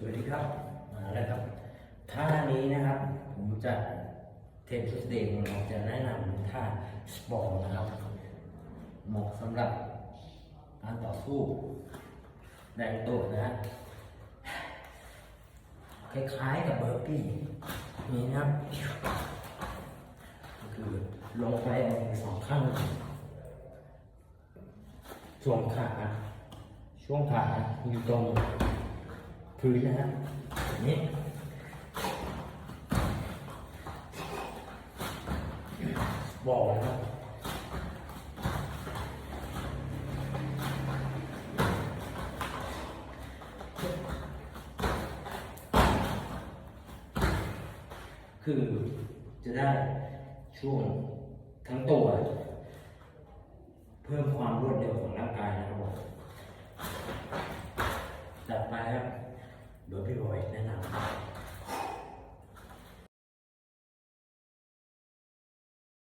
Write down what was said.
สวัสดีครับมาแล้วครับท่านี้นะครับ ผมจะเทปสเตย์ของเราจะแนะนำท่าสปอร์ตนะครับ เหมาะสำหรับการต่อสู้แรงตัวนะ คล้ายๆกับเบอร์ปี้นี่นะครับก็คือลงไปเอาสองข้างช่วงขาช่วงขาอยู่ตรง พื้นนะฮะแบบนี้บอกนะครับคือจะได้ช่วงทั้งตัว เพิ่มความรวดเร็วของร่างกายนะครับผมจัดไปครับ เบอร์พี่บอยแนะนำครับ